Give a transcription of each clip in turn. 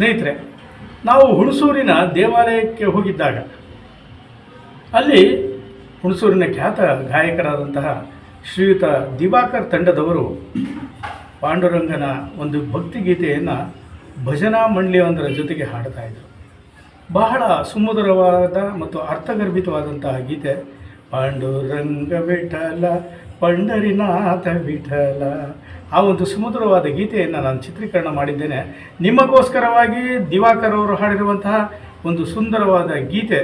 ಸ್ನೇಹಿತರೆ, ನಾವು ಹುಣಸೂರಿನ ದೇವಾಲಯಕ್ಕೆ ಹೋಗಿದ್ದಾಗ, ಅಲ್ಲಿ ಹುಣಸೂರಿನ ಖ್ಯಾತ ಗಾಯಕರಾದಂತಹ ಶ್ರೀಯುತ ದಿವಾಕರ್ ತಂಡದವರು ಪಾಂಡುರಂಗನ ಒಂದು ಭಕ್ತಿಗೀತೆಯನ್ನು ಭಜನಾ ಮಂಡಳಿಯೊಂದರ ಜೊತೆಗೆ ಹಾಡ್ತಾ ಇದ್ದರು ಬಹಳ ಸುಮಧುರವಾದ ಮತ್ತು ಅರ್ಥಗರ್ಭಿತವಾದಂತಹ ಗೀತೆ. ಪಾಂಡುರಂಗ ವಿಠಲ, ಪಂಡರಿನಾಥ ವಿಠಲ. ಆ ಒಂದು ಸುಮಧುರವಾದ ಗೀತೆಯನ್ನು ನಾನು ಚಿತ್ರೀಕರಣ ಮಾಡಿದ್ದೇನೆ. ನಿಮಗೋಸ್ಕರವಾಗಿ ದಿವಾಕರ್ ಅವರು ಹಾಡಿರುವಂತಹ ಒಂದು ಸುಂದರವಾದ ಗೀತೆ.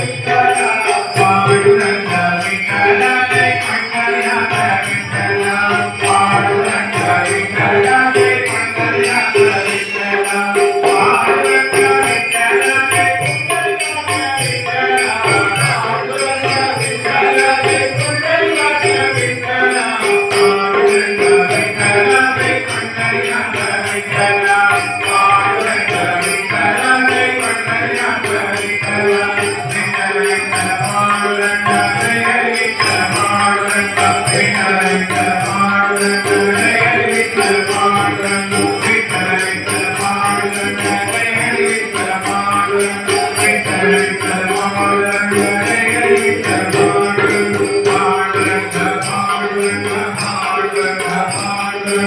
Gracias.